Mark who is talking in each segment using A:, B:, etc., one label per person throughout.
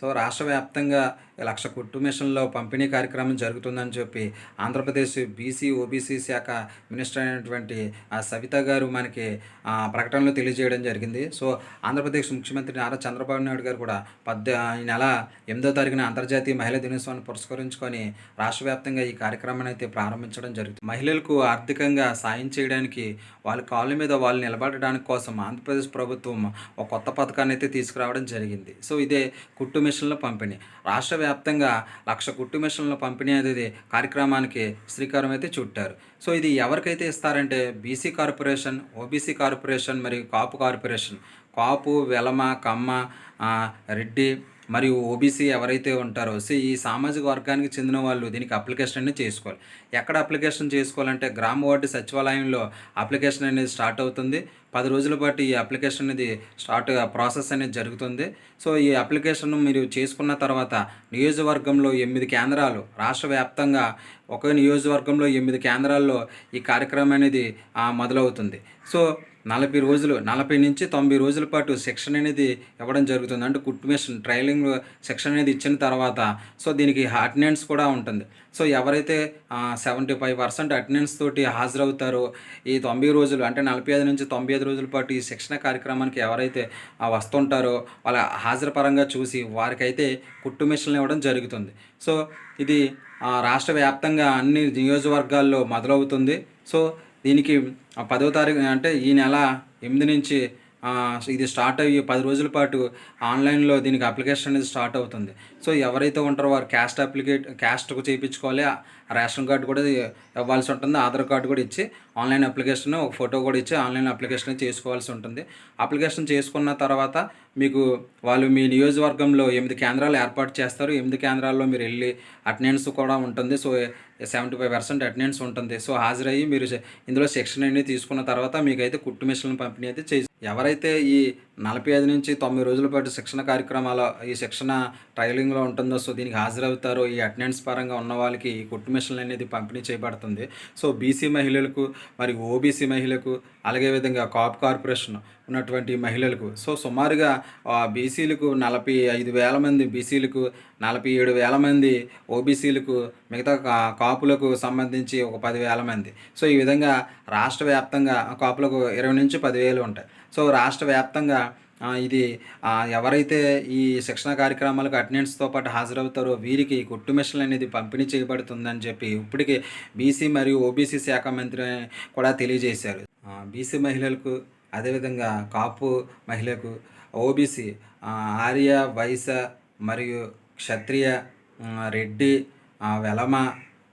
A: So రాష్ట్ర వ్యాప్తంగా లక్ష కుట్టు మిషన్లో పంపిణీ కార్యక్రమం జరుగుతుందని చెప్పి ఆంధ్రప్రదేశ్ బీసీ ఓబీసీ శాఖ మినిస్టర్ అయినటువంటి ఆ సవిత గారు మనకి ప్రకటనలో తెలియజేయడం జరిగింది. సో ఆంధ్రప్రదేశ్ ముఖ్యమంత్రి నారా చంద్రబాబు నాయుడు గారు కూడా పద్ద ఈ నెల ఎనిమిదో తారీఖున అంతర్జాతీయ మహిళా దినోత్సవాన్ని పురస్కరించుకొని రాష్ట్ర వ్యాప్తంగా ఈ కార్యక్రమాన్ని అయితే ప్రారంభించడం జరుగుతుంది. మహిళలకు ఆర్థికంగా సాయం చేయడానికి వాళ్ళ కాళ్ళ మీద వాళ్ళు నిలబడడానికి కోసం ఆంధ్రప్రదేశ్ ప్రభుత్వం ఒక కొత్త పథకాన్ని అయితే తీసుకురావడం జరిగింది. సో ఇదే కుట్టు మిషన్ల పంపిణీ. రాష్ట్ర వ్యాప్తంగా లక్ష కుట్టు మిషన్ల పంపిణీ అనేది కార్యక్రమానికి శ్రీకారం అయితే చుట్టారు. సో ఇది ఎవరికైతే ఇస్తారంటే బీసీ కార్పొరేషన్ ఓబీసీ కార్పొరేషన్ మరియు కాపు కార్పొరేషన్ కాపు వెలమ కమ్మ రెడ్డి మరియు ఓబీసీ ఎవరైతే ఉంటారో సో ఈ సామాజిక వర్గానికి చెందిన వాళ్ళు దీనికి అప్లికేషన్ అనేది చేసుకోవాలి. ఎక్కడ అప్లికేషన్ చేసుకోవాలంటే గ్రామ వార్డు సచివాలయంలో అప్లికేషన్ అనేది స్టార్ట్ అవుతుంది. పది రోజుల పాటు ఈ అప్లికేషన్ అనేది స్టార్ట్ ప్రాసెస్ అనేది జరుగుతుంది. సో ఈ అప్లికేషన్ మీరు చేసుకున్న తర్వాత నియోజకవర్గంలో ఎనిమిది కేంద్రాలు రాష్ట్ర వ్యాప్తంగా ఒక నియోజకవర్గంలో ఎనిమిది కేంద్రాల్లో ఈ కార్యక్రమం అనేది మొదలవుతుంది. సో నలభై రోజులు నలభై నుంచి తొంభై రోజుల పాటు శిక్షణ అనేది ఇవ్వడం జరుగుతుంది. అంటే కుట్ మిషన్ ట్రైలింగ్ శిక్షణ అనేది ఇచ్చిన తర్వాత సో దీనికి అటెండెన్స్ కూడా ఉంటుంది. సో ఎవరైతే సెవెంటీ ఫైవ్ పర్సెంట్ అటెండెన్స్ తోటి హాజరవుతారో ఈ తొంభై రోజులు అంటే నలభై ఐదు నుంచి తొంభై ఐదు రోజుల పాటు ఈ శిక్షణ కార్యక్రమానికి ఎవరైతే వస్తుంటారో వాళ్ళ హాజరు పరంగా చూసి వారికైతే కుట్టు మిషన్లు ఇవ్వడం జరుగుతుంది. సో ఇది రాష్ట్ర వ్యాప్తంగా అన్ని నియోజకవర్గాల్లో మొదలవుతుంది. సో దీనికి పదో తారీఖు అంటే ఈ నెల ఎనిమిది నుంచి ఇది స్టార్ట్ అయ్యి పది రోజుల పాటు ఆన్లైన్లో దీనికి అప్లికేషన్ అనేది స్టార్ట్ అవుతుంది. సో ఎవరైతే ఉంటారో వారు క్యాస్ట్ అప్లికేట్ క్యాస్ట్కు చేయించుకోవాలి. ఆ రేషన్ కార్డు కూడా ఇవ్వాల్సి ఉంటుంది. ఆధార్ కార్డు కూడా ఇచ్చి ఆన్లైన్ అప్లికేషన్ ఒక ఫోటో కూడా ఇచ్చి ఆన్లైన్ అప్లికేషన్ చేసుకోవాల్సి ఉంటుంది. అప్లికేషన్ చేసుకున్న తర్వాత మీకు వాళ్ళు మీ నియోజకవర్గంలో ఎనిమిది కేంద్రాలు ఏర్పాటు చేస్తారు. ఎనిమిది కేంద్రాల్లో మీరు వెళ్ళి అటెండెన్స్ కూడా ఉంటుంది. So seventy five percent attendance ఉంటుంది. సో హాజరయ్యి మీరు ఇందులో శిక్షణ అనేది తీసుకున్న తర్వాత మీకైతే కుట్టు మిషన్లు పంపిణీ అయితే చేసి ఎవరైతే ఈ నలభై ఐదు నుంచి తొమ్మిది రోజుల పాటు శిక్షణ కార్యక్రమాల ఈ శిక్షణ ట్రైలింగ్లో ఉంటుందో సో దీనికి హాజరవుతారో ఈ అటెండెన్స్ పరంగా ఉన్న వాళ్ళకి ఈ కుట్టు మిషన్లు అనేది పంపిణీ చేయబడుతుంది. సో బీసీ మహిళలకు మరియు ఓబీసీ మహిళలకు అలాగే విధంగా కాప్ కార్పొరేషన్ ఉన్నటువంటి మహిళలకు. సో సుమారుగా బీసీలకు నలభై ఐదు వేల మంది బీసీలకు నలభై ఏడు వేల మంది ఓబీసీలకు మిగతా కా- కాపులకు సంబంధించి ఒక పదివేల మంది. సో ఈ విధంగా రాష్ట్ర వ్యాప్తంగా కాపులకు ఇరవై నుంచి పదివేలు ఉంటాయి. సో రాష్ట్ర వ్యాప్తంగా ఇది ఎవరైతే ఈ శిక్షణ కార్యక్రమాలకు అటెండెన్స్తో పాటు హాజరవుతారో వీరికి కుట్టు మిషన్ అనేది పంపిణీ చేయబడుతుందని చెప్పి ఇప్పటికే బీసీ మరియు ఓబీసీ శాఖ మంత్రి కూడా తెలియజేశారు. బీసీ మహిళలకు అదేవిధంగా కాపు మహిళకు ఓబీసీ ఆర్య వైశ్య మరియు క్షత్రియ రెడ్డి వెలమ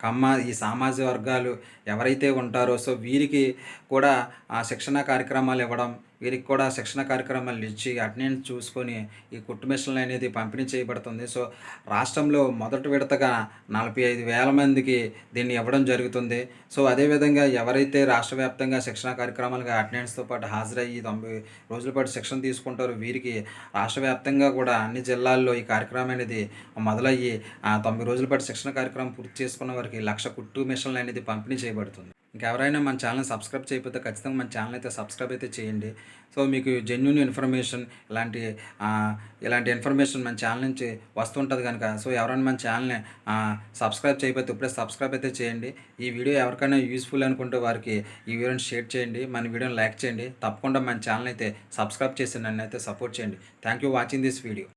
A: కమ్మ ఈ సామాజిక వర్గాలు ఎవరైతే ఉంటారో సో వీరికి కూడా శిక్షణ కార్యక్రమాలు ఇవ్వడం వీరికి కూడా శిక్షణ కార్యక్రమాలు ఇచ్చి అటెండెన్స్ చూసుకొని ఈ కుట్టు మిషన్లు అనేది పంపిణీ చేయబడుతుంది. సో రాష్ట్రంలో మొదటి విడతగా నలభై ఐదు వేల మందికి దీన్ని ఇవ్వడం జరుగుతుంది. సో అదేవిధంగా ఎవరైతే రాష్ట్ర వ్యాప్తంగా శిక్షణ కార్యక్రమాలుగా అటెండెన్స్తో పాటు హాజరయ్యి తొంభై రోజుల పాటు శిక్షణ తీసుకుంటారో వీరికి రాష్ట్ర వ్యాప్తంగా కూడా అన్ని జిల్లాల్లో ఈ కార్యక్రమం అనేది మొదలయ్యి ఆ తొంభై రోజుల పాటు శిక్షణ కార్యక్రమం పూర్తి చేసుకున్న వారికి లక్ష కుట్టు మిషన్లు అనేది పంపిణీ చేయబడుతుంది. ఇంకెవరైనా మన ఛానల్ సబ్స్క్రైబ్ చేయకపోతే ఖచ్చితంగా మన ఛానల్ అయితే సబ్స్క్రైబ్ అయితే చేయండి. సో మీకు జెన్యున్ ఇన్ఫర్మేషన్ ఇలాంటి ఇలాంటి ఇన్ఫర్మేషన్ మన ఛానల్ నుంచి వస్తుంటుంది కనుక సో ఎవరైనా మన ఛానల్ని సబ్స్క్రైబ్ చేయకపోతే ఇప్పుడే సబ్స్క్రైబ్ అయితే చేయండి. ఈ వీడియో ఎవరికైనా యూస్ఫుల్ అనుకుంటే వారికి ఈ వీడియోని షేర్ చేయండి మన వీడియోని లైక్ చేయండి. తప్పకుండా మన ఛానల్ అయితే సబ్స్క్రైబ్ చేసి నన్ను అయితే సపోర్ట్ చేయండి. Thank you watching this video